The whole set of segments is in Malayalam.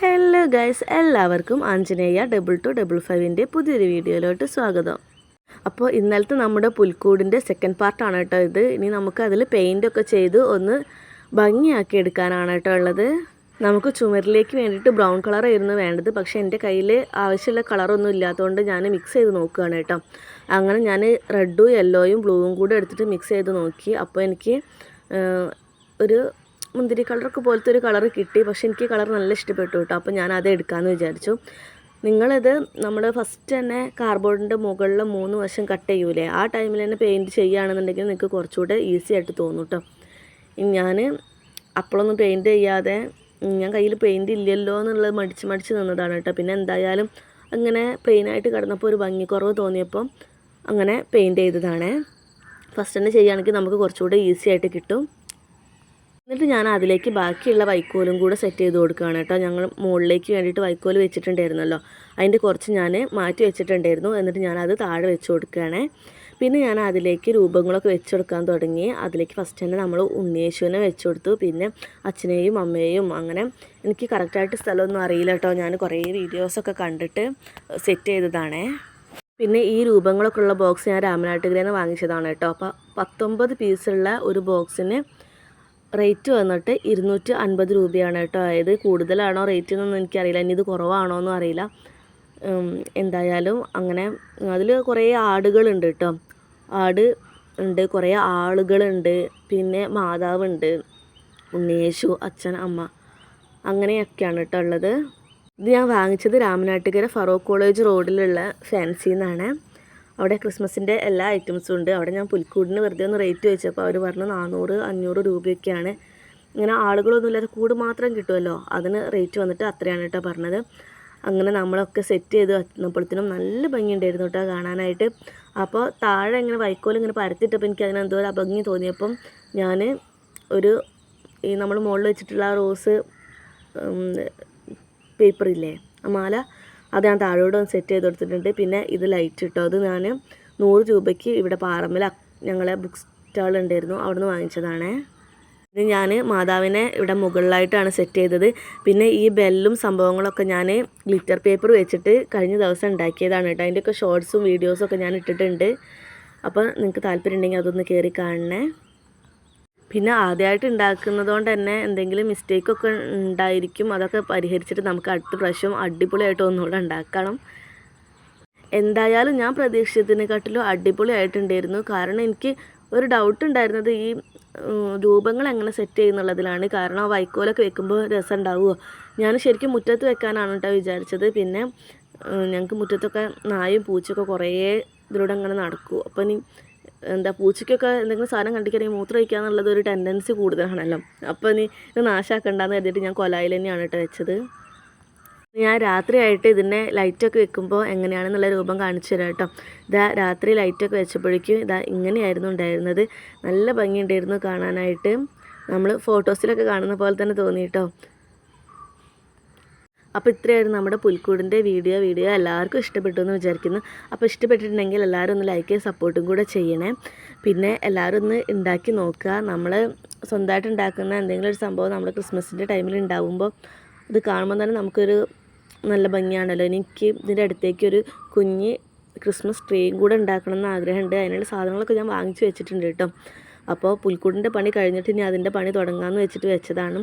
ഹലോ ഗൈസ് എല്ലാവർക്കും ആഞ്ജനേയ ഡബിൾ ടു ഡബിൾ ഫൈവിന്റെ പുതിയൊരു വീഡിയോയിലോട്ട് സ്വാഗതം. അപ്പോൾ ഇന്നലത്തെ നമ്മുടെ പുൽക്കൂടിന്റെ സെക്കൻഡ് പാർട്ടാണ് കേട്ടോ ഇത്. ഇനി നമുക്ക് അതിൽ പെയിന്റൊക്കെ ചെയ്ത് ഒന്ന് ഭംഗിയാക്കി എടുക്കാനാണ് കേട്ടോ ഉള്ളത്. നമുക്ക് ചുമരിലേക്ക് വേണ്ടിയിട്ട് ബ്രൗൺ കളറായിരുന്നു വേണ്ടത്. പക്ഷേ എന്റെ കയ്യിൽ ആവശ്യമുള്ള കളറൊന്നും ഇല്ലാത്തതുകൊണ്ട് ഞാൻ മിക്സ് ചെയ്ത് നോക്കുകയാണ് കേട്ടോ. അങ്ങനെ ഞാൻ റെഡും യെല്ലോയും ബ്ലൂവും കൂടെ എടുത്തിട്ട് മിക്സ് ചെയ്ത് നോക്കി. അപ്പോൾ എനിക്ക് ഒരു മുന്തിരി കളറൊക്കെ പോലത്തെ ഒരു കളർ കിട്ടി. പക്ഷെ എനിക്ക് കളർ നല്ല ഇഷ്ടപ്പെട്ടു കേട്ടോ അപ്പോൾ ഞാൻ അത് എടുക്കാമെന്ന് വിചാരിച്ചു. നിങ്ങളിത് നമ്മൾ ഫസ്റ്റ് തന്നെ കാർബോർഡിന്റെ മുകളിൽ മൂന്ന് വശം കട്ട് ചെയ്യൂലേ? ആ ടൈമിൽ തന്നെ പെയിന്റ് ചെയ്യുകയാണെന്നുണ്ടെങ്കിൽ നിങ്ങൾക്ക് കുറച്ചുകൂടെ ഈസി ആയിട്ട് തോന്നും കേട്ടോ ഞാൻ അപ്പോഴൊന്നും പെയിന്റ് ചെയ്യാതെ ഞാൻ കയ്യിൽ പെയിന്റ് ഇല്ലല്ലോ എന്നുള്ളത് മടിച്ച് മടിച്ച് നിന്നതാണ് കേട്ടോ പിന്നെ എന്തായാലും അങ്ങനെ പ്ലെയിനായിട്ട് കിടന്നപ്പോൾ ഒരു ഭംഗിക്കുറവ് തോന്നിയപ്പോൾ അങ്ങനെ പെയിന്റ് ചെയ്തതാണ്. ഫസ്റ്റ് തന്നെ ചെയ്യുകയാണെങ്കിൽ നമുക്ക് കുറച്ചുകൂടെ ഈസി ആയിട്ട് കിട്ടും. എന്നിട്ട് ഞാൻ അതിലേക്ക് ബാക്കിയുള്ള വൈക്കോലും കൂടെ സെറ്റ് ചെയ്ത് കൊടുക്കുകയാണ് കേട്ടോ. ഞങ്ങൾ മുകളിലേക്ക് വേണ്ടിയിട്ട് വൈക്കോൽ വെച്ചിട്ടുണ്ടായിരുന്നല്ലോ. അതിന്റെ കുറച്ച് ഞാൻ മാറ്റി വെച്ചിട്ടുണ്ടായിരുന്നു. എന്നിട്ട് ഞാൻ അത് താഴെ വെച്ച് കൊടുക്കുകയാണേ. പിന്നെ ഞാൻ അതിലേക്ക് രൂപങ്ങളൊക്കെ വെച്ച് കൊടുക്കാൻ തുടങ്ങി. അതിലേക്ക് ഫസ്റ്റ് തന്നെ നമ്മൾ ഉണ്ണിയേശുവിനെ വെച്ച് കൊടുത്തു. പിന്നെ അച്ഛനെയും അമ്മയെയും അങ്ങനെ എനിക്ക് കറക്റ്റായിട്ട് സ്ഥലമൊന്നും അറിയില്ല കേട്ടോ. ഞാൻ കുറേ വീഡിയോസൊക്കെ കണ്ടിട്ട് സെറ്റ് ചെയ്തതാണേ. പിന്നെ ഈ രൂപങ്ങളൊക്കെ ഉള്ള ബോക്സ് ഞാൻ രാമനാട്ടുകരയിൽ നിന്ന് വാങ്ങിച്ചതാണ് കേട്ടോ. അപ്പോൾ പത്തൊമ്പത് പീസുള്ള ഒരു ബോക്സിന് റേറ്റ് വന്നിട്ട് ഇരുന്നൂറ്റി അൻപത് രൂപയാണ് കേട്ടോ. അതായത് കൂടുതലാണോ റേറ്റ് എന്നൊന്നും എനിക്കറിയില്ല. ഇനി ഇത് കുറവാണോ എന്നും അറിയില്ല എന്തായാലും അങ്ങനെ അതിൽ കുറേ ആടുകളുണ്ട് കേട്ടോ. ആട് ഉണ്ട് കുറേ ആളുകളുണ്ട്. പിന്നെ മാതാവുണ്ട്. ഉണ്ണിയേശു അച്ഛൻ അമ്മ. അങ്ങനെയൊക്കെയാണ് കേട്ടോ ഉള്ളത്. ഇത് ഞാൻ വാങ്ങിച്ചത് രാമനാട്ടുകര ഫറോക്ക് കോളേജ് റോഡിലുള്ള ഫാൻസിന്നാണ്. അവിടെ ക്രിസ്മസിന്റെ എല്ലാ ഐറ്റംസും ഉണ്ട്. അവിടെ ഞാൻ പുൽക്കൂടിന് വെറുതെ ഒന്ന് റേറ്റ് ചോദിച്ചപ്പോൾ അവർ പറഞ്ഞു നാനൂറ് അഞ്ഞൂറ് രൂപയൊക്കെയാണ്. ഇങ്ങനെ ആളുകളൊന്നും ഇല്ലാതെ കൂട് മാത്രം കിട്ടുമല്ലോ. അതിന് റേറ്റ് വന്നിട്ട് അത്രയാണ് കേട്ടോ പറഞ്ഞത്. അങ്ങനെ നമ്മളൊക്കെ സെറ്റ് ചെയ്ത് വന്നപ്പോഴത്തേനും നല്ല ഭംഗിയുണ്ടായിരുന്നു കേട്ടോ കാണാനായിട്ട്. അപ്പോൾ താഴെ ഇങ്ങനെ വൈക്കോൽ ഇങ്ങനെ പരത്തിയിട്ടപ്പോൾ എനിക്ക് അതിനെന്തോ ഒരു ഭംഗി തോന്നിയപ്പം ഞാൻ ഒരു ഈ നമ്മൾ മുകളിൽ വെച്ചിട്ടുള്ള റോസ് പേപ്പറില്ലേ ആ മാല അത് ഞാൻ താഴോട്ട് ഒന്ന് സെറ്റ് ചെയ്ത് കൊടുത്തിട്ടുണ്ട്. പിന്നെ ഇത് ലൈറ്റ് ഇട്ടോ അത് ഞാൻ നൂറ് രൂപയ്ക്ക് ഇവിടെ പാറമ്പിൽ ഞങ്ങളെ ബുക്ക് സ്റ്റാൾ ഉണ്ടായിരുന്നു. അവിടെ നിന്ന് വാങ്ങിച്ചതാണേ. ഇത് ഞാൻ മാതാവിനെ ഇവിടെ മുകളിലായിട്ടാണ് സെറ്റ് ചെയ്തത്. പിന്നെ ഈ ബെല്ലും സംഭവങ്ങളൊക്കെ ഞാൻ ഗ്ലിറ്റർ പേപ്പർ വെച്ചിട്ട് കഴിഞ്ഞ ദിവസം ഉണ്ടാക്കിയതാണ് കേട്ടോ. അതിന്റെയൊക്കെ ഷോർട്സും വീഡിയോസും ഒക്കെ ഞാൻ ഇട്ടിട്ടുണ്ട്. അപ്പോൾ നിങ്ങൾക്ക് താല്പര്യം ഉണ്ടെങ്കിൽ അതൊന്ന് കയറി കാണണേ. പിന്നെ ആദ്യമായിട്ട് ഉണ്ടാക്കുന്നത് കൊണ്ട് തന്നെ എന്തെങ്കിലും മിസ്റ്റേക്കൊക്കെ ഉണ്ടായിരിക്കും. അതൊക്കെ പരിഹരിച്ചിട്ട് നമുക്ക് അടുത്ത പ്രാവശ്യം അടിപൊളിയായിട്ട് ഒന്നുകൂടെ ഉണ്ടാക്കണം. എന്തായാലും ഞാൻ പ്രതീക്ഷിച്ചതിനെക്കാട്ടിലും അടിപൊളിയായിട്ടുണ്ടായിരുന്നു. കാരണം എനിക്ക് ഒരു ഡൗട്ട് ഉണ്ടായിരുന്നത് ഈ രൂപങ്ങൾ എങ്ങനെ സെറ്റ് ചെയ്യുന്നുള്ളതിലാണ്. കാരണം വൈക്കോലൊക്കെ വെക്കുമ്പോൾ രസം ഉണ്ടാവുമോ ഞാൻ ശരിക്കും മുറ്റത്ത് വെക്കാനാണ് കേട്ടോ വിചാരിച്ചത്. പിന്നെ ഞങ്ങൾക്ക് മുറ്റത്തൊക്കെ നായും പൂച്ചയൊക്കെ കുറേ ഇതിലൂടെ അങ്ങനെ നടക്കും. അപ്പോൾ ഇനി എന്താ പൂച്ചയ്ക്കൊക്കെ എന്തെങ്കിലും സാധനം കണ്ടിക്കണമെങ്കിൽ മൂത്രം ഒഴിക്കുക എന്നുള്ളത് ഒരു ടെൻഡൻസി കൂടുതലാണല്ലോ. അപ്പോൾ നീ ഇത് നാശാക്കണ്ടെന്ന് കരുതിയിട്ട് ഞാൻ കൊലായിൽ തന്നെയാണ് കേട്ടോ വെച്ചത്. ഞാൻ രാത്രിയായിട്ട് ഇതിന്റെ ലൈറ്റൊക്കെ വെക്കുമ്പോൾ എങ്ങനെയാണെന്നുള്ള രൂപം കാണിച്ചു തരാം കേട്ടോ. ഇതാ രാത്രി ലൈറ്റൊക്കെ വെച്ചപ്പോഴേക്കും ഇതാ ഇങ്ങനെയായിരുന്നു ഉണ്ടായിരുന്നത്. നല്ല ഭംഗിയുണ്ടായിരുന്നു കാണാനായിട്ട്. നമ്മൾ ഫോട്ടോസിലൊക്കെ കാണുന്ന പോലെ തന്നെ തോന്നി കേട്ടോ. അപ്പോൾ ഇത്രയായിരുന്നു നമ്മുടെ പുൽക്കൂടിന്റെ വീഡിയോ. വീഡിയോ എല്ലാവർക്കും ഇഷ്ടപ്പെട്ടു എന്ന് വിചാരിക്കുന്നു. അപ്പോൾ ഇഷ്ടപ്പെട്ടിട്ടുണ്ടെങ്കിൽ എല്ലാവരും ഒന്ന് ലൈക്ക് സപ്പോർട്ടും കൂടെ ചെയ്യണേ. പിന്നെ എല്ലാവരും ഒന്ന് ഉണ്ടാക്കി നോക്കുക. നമ്മൾ സ്വന്തമായിട്ട് ഉണ്ടാക്കുന്ന എന്തെങ്കിലും ഒരു സംഭവം നമ്മൾ ക്രിസ്മസിന്റെ ടൈമിൽ ഉണ്ടാവുമ്പോൾ അത് കാണുമ്പോൾ തന്നെ നമുക്കൊരു നല്ല ഭംഗിയാണല്ലോ. എനിക്ക് ഇതിന്റെ അടുത്തേക്ക് ഒരു കുഞ്ഞ് ക്രിസ്മസ് ട്രീയും കൂടെ ഉണ്ടാക്കണം എന്ന് ആഗ്രഹമുണ്ട്. അതിനുള്ള സാധനങ്ങളൊക്കെ ഞാൻ വാങ്ങിച്ചു വെച്ചിട്ടുണ്ട് കേട്ടോ. അപ്പോൾ പുൽക്കൂടിന്റെ പണി കഴിഞ്ഞിട്ട് ഇനി അതിന്റെ പണി തുടങ്ങാമെന്ന് വെച്ചിട്ട് വെച്ചതാണ്.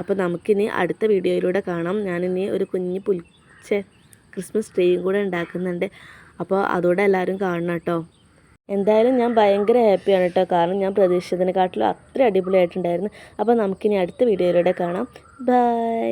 അപ്പോൾ നമുക്കിനി അടുത്ത വീഡിയോയിലൂടെ കാണാം. ഞാനിനി ഒരു കുഞ്ഞു പുൽച്ച ക്രിസ്മസ് ട്രീയും കൂടെ ഉണ്ടാക്കുന്നുണ്ട്. അപ്പോൾ അതോടെ എല്ലാവരും കാണണം കേട്ടോ. എന്തായാലും ഞാൻ ഭയങ്കര ഹാപ്പിയാണ് കേട്ടോ. കാരണം ഞാൻ പ്രതീക്ഷിച്ചതിനെക്കാട്ടിലും അത്ര അടിപൊളിയായിട്ടുണ്ടായിരുന്നു. അപ്പോൾ നമുക്കിനി അടുത്ത വീഡിയോയിലൂടെ കാണാം. ബൈ